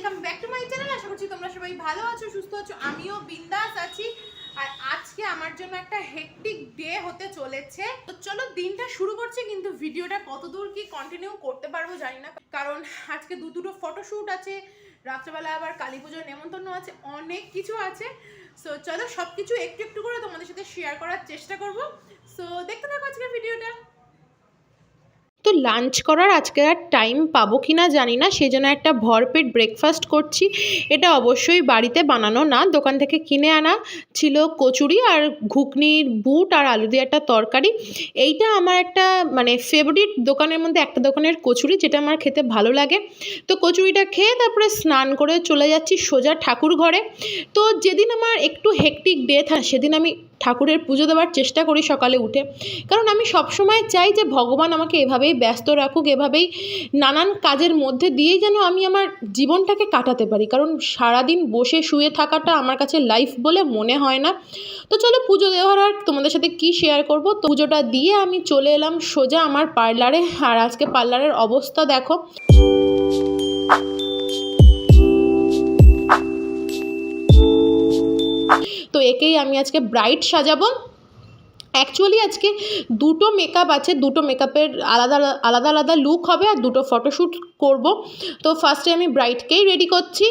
Welcome back to my channel আশা করছি তোমরা সবাই ভালো আছো, সুস্থ আছো। আমিও বিন্দাস আছি। আর আজকে আমার জন্য একটা হেকটিক ডে হতে চলেছে। তো চলো দিনটা শুরু করছি, কিন্তু ভিডিওটা কতদূর কি কন্টিনিউ করতে পারব জানি না। কারণ আজকে দু দুটো ফটোশ্যুট আছে, রাত্রেবেলা আবার কালী পুজোর নেমন্তন্ন আছে, অনেক কিছু আছে। সো চলো সব কিছু একটু একটু করে তোমাদের সাথে শেয়ার করার চেষ্টা করব। সো দেখতে থাকো আজকের ভিডিওটা তো লাঞ্চ করার আজকে আর টাইম পাবো কি না জানি না সেই জন্য একটা ভরপেট ব্রেকফাস্ট করছি। এটা অবশ্যই বাড়িতে বানানো না, দোকান থেকে কিনে আনা ছিল কচুরি আর ঘুগনির বুট আর আলু দিয়ে একটা তরকারি। এইটা আমার একটা মানে ফেভারিট দোকানের মধ্যে একটা দোকানের কচুরি, যেটা আমার খেতে ভালো লাগে। তো কচুরিটা খেয়ে তারপরে স্নান করে চলে যাচ্ছি সোজা ঠাকুর ঘরে। তো যেদিন আমার একটু হেকটিক ডে থাকে সেদিন আমি ঠাকুরের পুজো দেওয়ার চেষ্টা করি সকালে উঠে। কারণ আমি সবসময় চাই যে ভগবান আমাকে এভাবেই ব্যস্ত রাখুক, এভাবেই নানান কাজের মধ্যে দিয়েই যেন আমি আমার জীবনটাকে কাটাতে পারি। কারণ সারাদিন বসে শুয়ে থাকাটা আমার কাছে লাইফ বলে মনে হয় না। তো চলো পুজো দেওয়ার আর তোমাদের সাথে কি শেয়ার করব? তো পুজোটা দিয়ে আমি চলে এলাম সোজা আমার পার্লারে আর আজকে পার্লারের অবস্থা দেখো। একেই আমি আজকে ব্রাইট সাজাবো। অ্যাকচুয়ালি আজকে দুটো মেকআপ আছে, দুটো মেকআপের আলাদা আলাদা আলাদা লুক হবে আর দুটো ফটোশ্যুট করব। তো ফার্স্টে আমি ব্রাইটকেই রেডি করছি।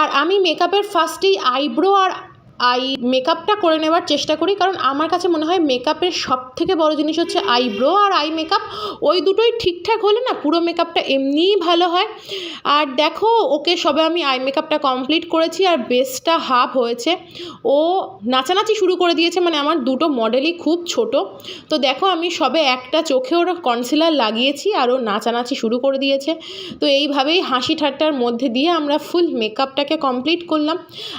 আর আমি মেকআপের ফার্স্টেই আইব্রো আর আই মেকআপটা করে নেওয়ার চেষ্টা করি, কারণ আমার কাছে মনে হয় মেকআপের সব থেকে বড় জিনিস হচ্ছে আইব্রো আর আই মেকআপ। ওই দুটোই ঠিকঠাক হলে না পুরো মেকআপটা এমনিই ভালো হয়। আর দেখো, ওকে সবে আমি আই মেকআপটা কমপ্লিট করেছি আর বেসটা হাফ হয়েছে। ও নাচানাচি শুরু করে দিয়েছে মানে আমার দুটো মডেলই খুব ছোট। তো দেখো, আমি সবে একটা চোখে ওর কনসিলার লাগিয়েছি আর ও নাচানাচি শুরু করে দিয়েছে। তো এইভাবেই হাসি ঠাট্টার মধ্যে দিয়ে আমরা ফুল মেকআপটাকে কমপ্লিট করলাম।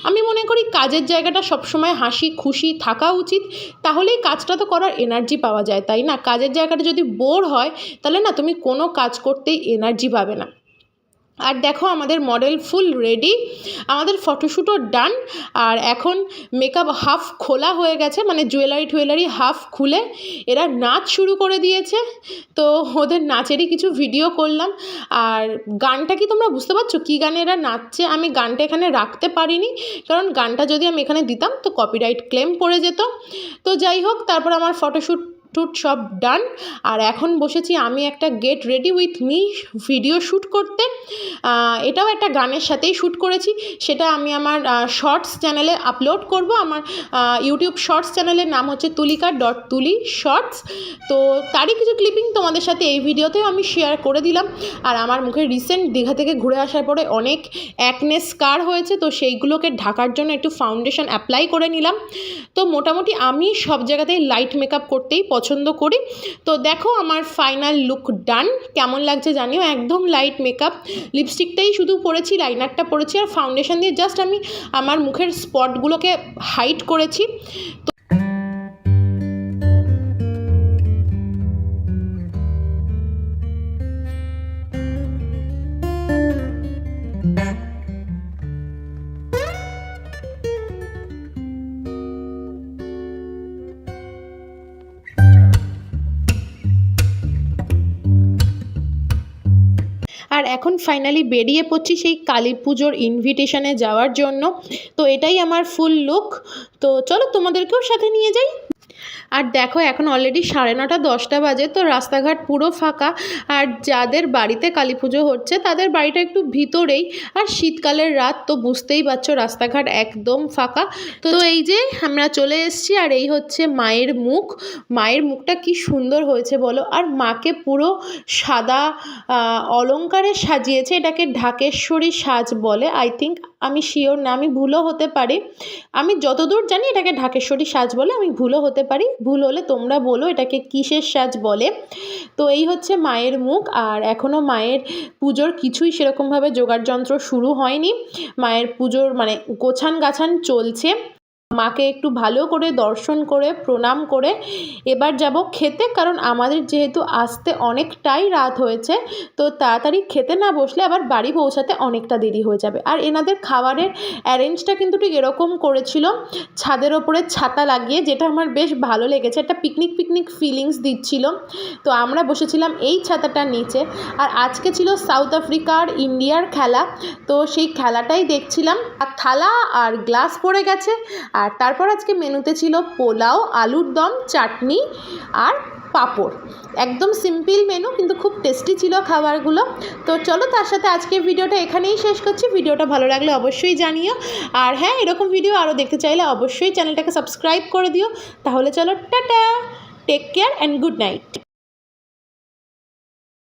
আমি মনে করি কাজের জায়গাটা সবসময় হাসি, খুশি থাকা উচিত। তাহলেই কাজটা তো করার এনার্জি পাওয়া যায়, তাই না? কাজের জায়গাটা যদি বোর হয়, তাহলে না তুমি কোনো কাজ করতেই এনার্জি পাবে না। আর দেখো আমাদের মডেল ফুল রেডি আমাদের ফটোশ্যুটও ডান আর এখন মেকআপ হাফ খোলা হয়ে গেছে মানে জুয়েলারি টুয়েলারি হাফ খুলে, এরা নাচ শুরু করে দিয়েছে, তো ওদের নাচেরই কিছু ভিডিও করলাম, আর গানটা কি তোমরা বুঝতে পারছ? কী গানে এরা নাচছে? আমি গানটা এখানে রাখতে পারিনি, কারণ গানটা যদি আমি এখানে দিতাম তো কপিরাইট ক্লেম পড়ে যেত, তো যাই হোক, তারপর আমার ফটোশ্যুট টুট সব ডান। আর এখন বসেছি আমি একটা get ready with me video shoot করতে। এটাও একটা গানের সাথেই শ্যুট করেছি। সেটা আমি আমার শর্টস চ্যানেলে আপলোড করব। আমার ইউটিউব শর্টস চ্যানেলের নাম হচ্ছে তুলিকা ডট তুলি শর্টস তো তারই কিছু ক্লিপিং তোমাদের সাথে এই ভিডিওতেও আমি শেয়ার করে দিলাম। আর আমার মুখে রিসেন্ট দীঘা থেকে ঘুরে আসার পরে অনেক অ্যাকনে স্কার হয়েছে। তো সেইগুলোকে ঢাকার জন্য একটু ফাউন্ডেশন অ্যাপ্লাই করে নিলাম। তো মোটামুটি আমি সব জায়গাতেই লাইট মেকআপ করতেই পছন্দ করি। তো দেখো আমার ফাইনাল লুক ডান কেমন লাগছে জানিও? একদম লাইট মেকআপ লিপস্টিকটাই শুধু পরেছি লাইনারটা পরেছি আর ফাউন্ডেশন দিয়ে জাস্ট আমি আমার মুখের স্পটগুলোকে হাইট করেছি। আর এখন ফাইনালি বেরিয়ে পড়ছি সেই কালী পুজোর ইনভিটেশনে যাওয়ার জন্য। তো এটাই আমার ফুল লুক তো চলো তোমাদেরকেও সাথে নিয়ে যাই। আর দেখো এখন অলরেডি সাড়ে নটা দশটা বাজে তো রাস্তাঘাট পুরো ফাঁকা। আর যাদের বাড়িতে কালী পুজো হচ্ছে তাদের বাড়িটা একটু ভিতরেই। আর শীতকালের রাত তো বুঝতেই পারছ রাস্তাঘাট একদম ফাঁকা। তো এই যে আমরা চলে এসেছি আর এই হচ্ছে মায়ের মুখ। মায়ের মুখটা কি সুন্দর হয়েছে বলো? আর মাকে পুরো সাদা আহ, অলংকারে সাজিয়েছে এটাকে ঢাকেশ্বরী সাজ বলে। আই থিঙ্ক আমি শিওর না আমি ভুলও হতে পারি। আমি যতদূর জানি এটাকে ঢাকেশ্বরী সাজ বলে আমি ভুলও হতে পারি। ভুল হলে তোমরা বলো এটাকে কিসের সাজ বলে। তো এই হচ্ছে মায়ের মুখ আর এখনও মায়ের পুজোর কিছুই সেরকমভাবে যোগাড় যন্ত্র শুরু হয়নি। মায়ের পুজোর মানে গোছান গাছান চলছে। মাকে একটু ভালো করে দর্শন করে, প্রণাম করে। এবার যাব খেতে, কারণ আমাদের যেহেতু আসতে অনেকটাই রাত হয়েছে, তো তাড়াতাড়ি খেতে না বসলে আবার বাড়ি পৌঁছাতে অনেকটা দেরি হয়ে যাবে। আর এনাদের খাবারের অ্যারেঞ্জটা কিন্তু ঠিক এরকম করেছিল, ছাদের ওপরে ছাতা লাগিয়ে, যেটা আমার বেশ ভালো লেগেছে, একটা পিকনিক পিকনিক ফিলিংস দিচ্ছিল। তো আমরা বসেছিলাম এই ছাতাটার নিচে। আর আজকে ছিল সাউথ আফ্রিকা আর ইন্ডিয়ার খেলা, তো সেই খেলাটাই দেখছিলাম। আর থালা আর গ্লাস পড়ে গেছে আর তারপর আজকে মেনুতে ছিল পোলাও, আলুর দম, চাটনি আর পাঁপড়। একদম সিম্পল মেনু, কিন্তু খুব টেস্টি ছিল খাবারগুলো। তো চলো তার সাথে আজকের ভিডিওটা এখানেই শেষ করছি। ভিডিওটা ভালো লাগলে অবশ্যই জানিও। আর হ্যাঁ এরকম ভিডিও আরও দেখতে চাইলে অবশ্যই চ্যানেলটাকে সাবস্ক্রাইব করে দিও। তাহলে চলো, tata! Take care and good night!